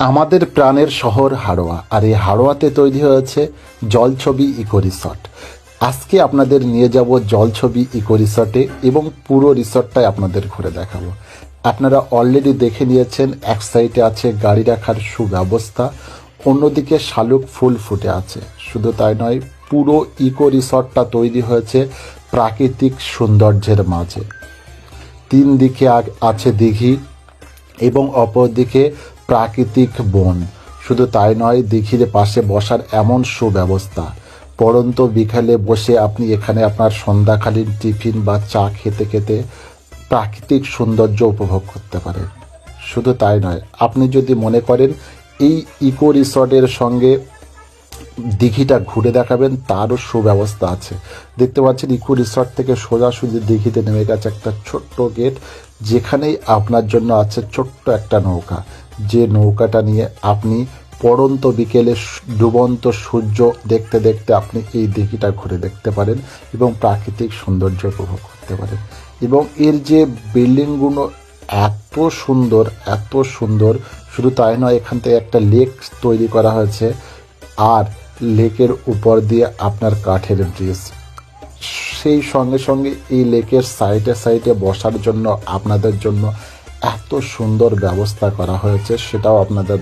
আমাদের প্রাণের শহর হাড়োয়া, আর এই হাড়োয়াতে তৈরি হয়েছে জলছবি ইকো রিসর্ট। আজকে আপনাদের নিয়ে যাব জলছবি ইকো রিসর্টে এবং পুরো রিসর্টটাই আপনাদের ঘুরে দেখাবো। আপনারা অলরেডি দেখে নিয়েছেন, এক সাইডে আছে গাড়ি রাখার সুব্যবস্থা, অন্যদিকে শালুক ফুল ফুটে আছে। শুধু তাই নয়, পুরো ইকো রিসর্টটা তৈরি হয়েছে প্রাকৃতিক সৌন্দর্যের মাঝে। তিন দিকে আছে দিঘি এবং অপরদিকে প্রাকৃতিক বন। শুধু তাই নয়, দিঘির পাশে বসার এমন সুব্যবস্থা। পরন্ত বিকালে বসে আপনি এখানে আপনার সন্ধ্যাকালীন টিফিন বা চা খেতে খেতে প্রাকৃতিক সৌন্দর্য উপভোগ করতে পারেন। শুধু তাই নয়, আপনি যদি মনে করেন এই ইকো রিসর্টের সঙ্গে দিঘিটা ঘুরে দেখাবেন, তারও সুব্যবস্থা আছে। দেখতে পাচ্ছেন, ইকো রিসর্ট থেকে সোজাসুজি দিঘিতে নেমে গেছে একটা ছোট্ট গেট, যেখানেই আপনার জন্য আছে ছোট্ট একটা নৌকা। যে নৌকাটা নিয়ে আপনি পড়ন্ত বিকেলে ডুবন্ত সূর্য দেখতে দেখতে আপনি এই দিঘিটা ঘুরে দেখতে পারেন এবং প্রাকৃতিক সৌন্দর্য উপভোগ করতে পারেন। এবং এর যে বিল্ডিংগুলো এত সুন্দর এত সুন্দর, শুধু তাই নয়, এখান থেকে একটা লেক তৈরি করা হয়েছে আর লেকের উপর দিয়ে আপনার কাঠের ব্রিজ। সেই সঙ্গে সঙ্গে এই লেকের সাইডে সাইডে বসার জন্য, আপনাদের জন্য এত সুন্দর ব্যবস্থা করা হয়েছে সেটাও আপনাদের